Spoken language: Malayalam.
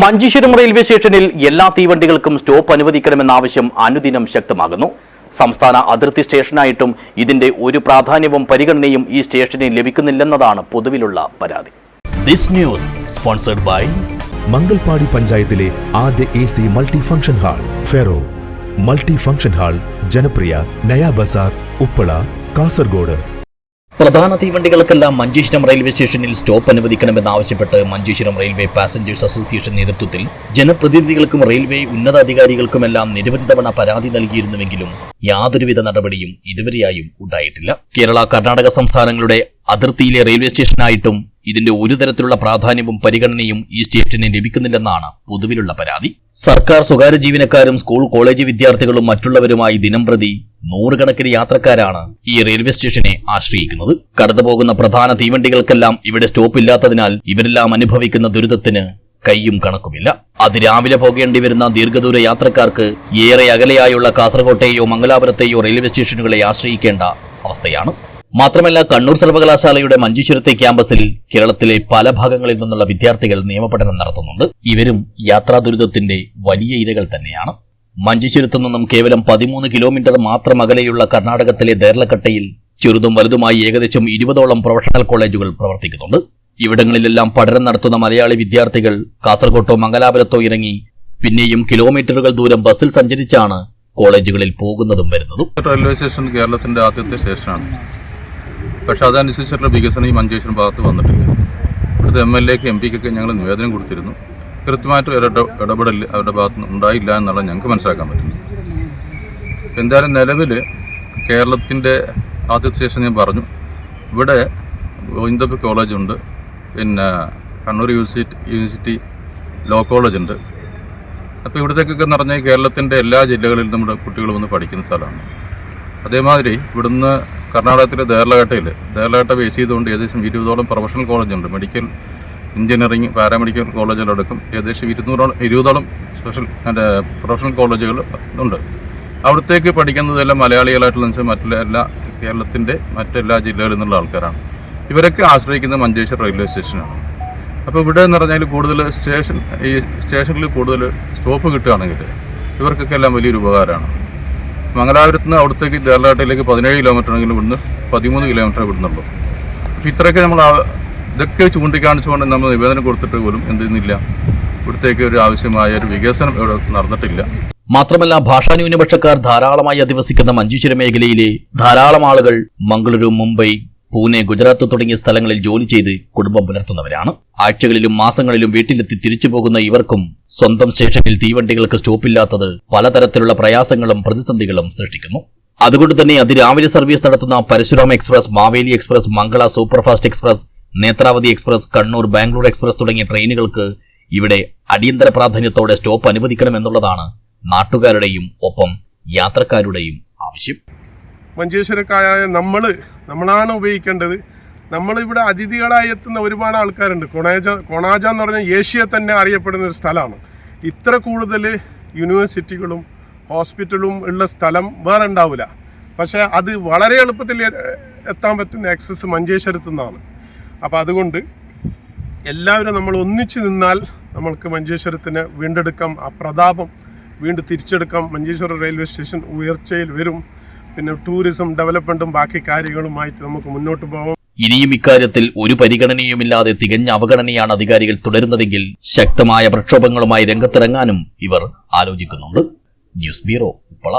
മഞ്ചേശ്വരം റെയിൽവേ സ്റ്റേഷനിൽ എല്ലാ തീവണ്ടികൾക്കും സ്റ്റോപ്പ് അനുവദിക്കണമെന്ന ആവശ്യം അനുദിനം ശക്തമാകുന്നു. സംസ്ഥാന അതിർത്തി സ്റ്റേഷനായിട്ടും ഇതിന്റെ ഒരു പ്രാധാന്യവും പരിഗണനയും ഈ സ്റ്റേഷനിൽ ലഭിക്കുന്നില്ലെന്നതാണ് പൊതുവിലുള്ള പരാതി. ദിസ് മംഗൽപാടി പഞ്ചായത്തിലെ ആദ്യ A C multi function hall ferro. Multi function hall ജനപ്രിയ നയാ ബസാർ ഉപ്പള കാസർഗോഡ്. പ്രധാന തീവണ്ടികൾക്കെല്ലാം മഞ്ചേശ്വരം റെയിൽവേ സ്റ്റേഷനിൽ സ്റ്റോപ്പ് അനുവദിക്കണമെന്നാവശ്യപ്പെട്ട് മഞ്ചേശ്വരം റെയിൽവേ പാസഞ്ചേഴ്സ് അസോസിയേഷൻ നേതൃത്വത്തിൽ ജനപ്രതിനിധികൾക്കും റെയിൽവേ ഉന്നതാധികാരികൾക്കുമെല്ലാം നിരവധി തവണ പരാതി നൽകിയിരുന്നുവെങ്കിലും യാതൊരുവിധ നടപടിയും ഇതുവരെയായും ഉണ്ടായിട്ടില്ല. കേരള കർണാടക സംസ്ഥാനങ്ങളുടെ അതിർത്തിയിലെ റെയിൽവേ സ്റ്റേഷനായിട്ടും ഇതിന്റെ ഒരു തരത്തിലുള്ള പ്രാധാന്യവും പരിഗണനയും ഈ സ്റ്റേഷനെ ലഭിക്കുന്നില്ലെന്നാണ് പൊതുവിലുള്ള പരാതി. സർക്കാർ സ്വകാര്യ ജീവനക്കാരും സ്കൂൾ കോളേജ് വിദ്യാർത്ഥികളും മറ്റുള്ളവരുമായി ദിനംപ്രതി നൂറുകണക്കിന് യാത്രക്കാരാണ് ഈ റെയിൽവേ സ്റ്റേഷനെ ആശ്രയിക്കുന്നത്. കടന്നുപോകുന്ന പ്രധാന തീവണ്ടികൾക്കെല്ലാം ഇവിടെ സ്റ്റോപ്പ് ഇല്ലാത്തതിനാൽ ഇവരെല്ലാം അനുഭവിക്കുന്ന ദുരിതത്തിന് കൈയും കണക്കുമില്ല. അതിരാവിലെ പോകേണ്ടി വരുന്ന ദീർഘദൂര യാത്രക്കാർക്ക് ഏറെ അകലെയായുള്ള കാസർകോട്ടെയോ മംഗലാപുരത്തെയോ റെയിൽവേ സ്റ്റേഷനുകളെ ആശ്രയിക്കേണ്ട അവസ്ഥയാണ്. മാത്രമല്ല കണ്ണൂർ സർവകലാശാലയുടെ മഞ്ചേശ്വരത്തെ ക്യാമ്പസിൽ കേരളത്തിലെ പല ഭാഗങ്ങളിൽ നിന്നുള്ള വിദ്യാർത്ഥികൾ നിയമപഠനം നടത്തുന്നുണ്ട്. ഇവരും യാത്രാ ദുരിതത്തിന്റെ വലിയ ഇരകൾ തന്നെയാണ്. മഞ്ചേശ്വരത്തു നിന്നും കേവലം പതിമൂന്ന് കിലോമീറ്റർ മാത്രം അകലെയുള്ള കർണാടകത്തിലെ ദേർലക്കട്ടയിൽ ചെറുതും വലുതുമായി ഏകദേശം ഇരുപതോളം പ്രൊഫഷണൽ കോളേജുകൾ പ്രവർത്തിക്കുന്നുണ്ട്. ഇവിടങ്ങളിലെല്ലാം പഠനം നടത്തുന്ന മലയാളി വിദ്യാർത്ഥികൾ കാസർകോട്ടോ മംഗലാപുരത്തോ ഇറങ്ങി പിന്നെയും കിലോമീറ്ററുകൾ ദൂരം ബസ്സിൽ സഞ്ചരിച്ചാണ് കോളേജുകളിൽ പോകുന്നതും വരുന്നതും. റെയിൽവേ സ്റ്റേഷൻ കേരളത്തിന്റെ ആദ്യത്തെ സ്റ്റേഷനാണ്. പക്ഷെ അതനുസരിച്ചുള്ള വികസനം ഈ മഞ്ചേശ്വരം ഭാഗത്ത് വന്നിട്ടില്ല. ഇവിടുത്തെ എം എൽ എക്ക് എം പിക്കൊക്കെ ഞങ്ങൾ നിവേദനം കൊടുത്തിരുന്നു. കൃത്യമായിട്ട് ഇടപെടൽ അവരുടെ ഭാഗത്ത് നിന്ന് ഉണ്ടായില്ല എന്നുള്ളത് ഞങ്ങൾക്ക് മനസ്സിലാക്കാൻ പറ്റുന്നു. എന്തായാലും നിലവിൽ കേരളത്തിന്റെ ആദ്യത്തെ സ്റ്റേഷൻ ഞാൻ പറഞ്ഞു. ഇവിടെ ഗോവിന്ദപ്പ് കോളേജുണ്ട് പിന്നെ കണ്ണൂർ യൂണിവേഴ്സിറ്റി യൂണിവേഴ്സിറ്റി ലോ കോളേജുണ്ട് അപ്പോൾ ഇവിടത്തേക്കൊക്കെ എന്ന് പറഞ്ഞാൽ കേരളത്തിന്റെ എല്ലാ ജില്ലകളിലും നമ്മുടെ കുട്ടികൾ വന്ന് പഠിക്കുന്ന സ്ഥലമാണ്. അതേമാതിരി ഇവിടുന്ന് കർണാടകത്തിലെ ദേർലഘട്ടയിൽ ദേർലഘട്ട ബേസ് ചെയ്തുകൊണ്ട് ഏകദേശം ഇരുപതോളം പ്രൊഫഷണൽ കോളേജുണ്ട് മെഡിക്കൽ എഞ്ചിനീയറിംഗ് പാരാമെഡിക്കൽ കോളേജിലടക്കം ഏകദേശം ഇരുന്നൂറോളം ഇരുപതോളം സ്പെഷ്യൽ എന്റെ പ്രൊഫഷണൽ കോളേജുകൾ ഉണ്ട്. അവിടത്തേക്ക് പഠിക്കുന്നതെല്ലാം മലയാളികളായിട്ടുള്ള വെച്ചാൽ മറ്റുള്ള എല്ലാ കേരളത്തിന്റെ മറ്റെല്ലാ ജില്ലകളിൽ നിന്നുള്ള ആൾക്കാരാണ്. ഇവരൊക്കെ ആശ്രയിക്കുന്നത് മഞ്ചേശ്വരം റെയിൽവേ സ്റ്റേഷനാണ് അപ്പോൾ ഇവിടെ എന്ന് പറഞ്ഞാൽ കൂടുതൽ സ്റ്റേഷൻ ഈ സ്റ്റേഷനിൽ കൂടുതൽ സ്റ്റോപ്പ് കിട്ടുകയാണെങ്കിൽ ഇവർക്കൊക്കെ എല്ലാം വലിയൊരു ഉപകാരമാണ്. മംഗലാപുരത്ത് നിന്ന് അവിടത്തേക്ക് കേരളാട്ടയിലേക്ക് പതിനേഴ് കിലോമീറ്റർ ആണെങ്കിലും ഇവിടുന്ന് പതിമൂന്ന് കിലോമീറ്റർ വിടുന്നുള്ളൂ അപ്പോൾ ഇത്രയൊക്കെ നമ്മൾ ഇതൊക്കെ ചൂണ്ടിക്കാണിച്ചുകൊണ്ട് നമ്മൾ നിവേദനം കൊടുത്തിട്ട് പോലും എന്ത് ചെയ്യുന്നില്ല. ഇവിടത്തേക്ക് ഒരു ആവശ്യമായ ഒരു വികസനം ഇവിടെ നടന്നിട്ടില്ല. മാത്രമല്ല ഭാഷാ ന്യൂനപക്ഷക്കാർ ധാരാളമായി അധിവസിക്കുന്ന മഞ്ചേശ്വരം മേഖലയിലെ ധാരാളം ആളുകൾ മംഗളൂരു മുംബൈ പൂനെ ഗുജറാത്ത് തുടങ്ങിയ സ്ഥലങ്ങളിൽ ജോലി ചെയ്ത് കുടുംബം പുലർത്തുന്നവരാണ്. ആഴ്ചകളിലും മാസങ്ങളിലും വീട്ടിലെത്തി തിരിച്ചു പോകുന്ന ഇവർക്കും സ്വന്തം സ്റ്റേഷനിൽ തീവണ്ടികൾക്ക് സ്റ്റോപ്പില്ലാത്തത് പലതരത്തിലുള്ള പ്രയാസങ്ങളും പ്രതിസന്ധികളും സൃഷ്ടിക്കുന്നു. അതുകൊണ്ട് തന്നെ അതിരാവിലെ സർവീസ് നടത്തുന്ന Parasuram express Maveli express Mangala superfast express Netravati express Kannur Bangalore express തുടങ്ങിയ ട്രെയിനുകൾക്ക് ഇവിടെ അടിയന്തര പ്രാധാന്യത്തോടെ സ്റ്റോപ്പ് അനുവദിക്കണമെന്നുള്ളതാണ് നാട്ടുകാരുടെയും ഒപ്പം യാത്രക്കാരുടെയും ആവശ്യം. മഞ്ചേശ്വരക്കാരായ നമ്മൾ നമ്മളാണ് ഉപയോഗിക്കേണ്ടത്. നമ്മളിവിടെ അതിഥികളായി എത്തുന്ന ഒരുപാട് ആൾക്കാരുണ്ട്. കൊണാജ കൊണാജ എന്ന് പറഞ്ഞാൽ ഏഷ്യ തന്നെ അറിയപ്പെടുന്ന ഒരു സ്ഥലമാണ്. ഇത്ര കൂടുതൽ യൂണിവേഴ്സിറ്റികളും ഹോസ്പിറ്റലും ഉള്ള സ്ഥലം വേറെ ഉണ്ടാവില്ല. പക്ഷേ അത് വളരെ എളുപ്പത്തിൽ എത്താൻ പറ്റുന്ന ആക്സസ് മഞ്ചേശ്വരത്തു നിന്നാണ്. അപ്പോൾ അതുകൊണ്ട് എല്ലാവരും നമ്മൾ ഒന്നിച്ചു നിന്നാൽ നമ്മൾക്ക് മഞ്ചേശ്വരത്തിന് വീണ്ടെടുക്കാം. ആ പ്രതാപം വീണ്ടും തിരിച്ചെടുക്കാം. മഞ്ചേശ്വരം റെയിൽവേ സ്റ്റേഷൻ ഉയർച്ചയിൽ വരും. പിന്നെ ടൂറിസം ഡെവലപ്മെന്റും ബാക്കി കാര്യങ്ങളുമായിട്ട് നമുക്ക് മുന്നോട്ട് പോകാം ഇനിയും ഇക്കാര്യത്തിൽ ഒരു പരിഗണനയുമില്ലാതെ തികഞ്ഞ അവഗണനയാണ് അധികാരികൾ തുടരുന്നതെങ്കിൽ ശക്തമായ പ്രക്ഷോഭങ്ങളുമായി രംഗത്തിറങ്ങാനും ഇവർ ആലോചിക്കുന്നുണ്ട്. News bureau Uppala.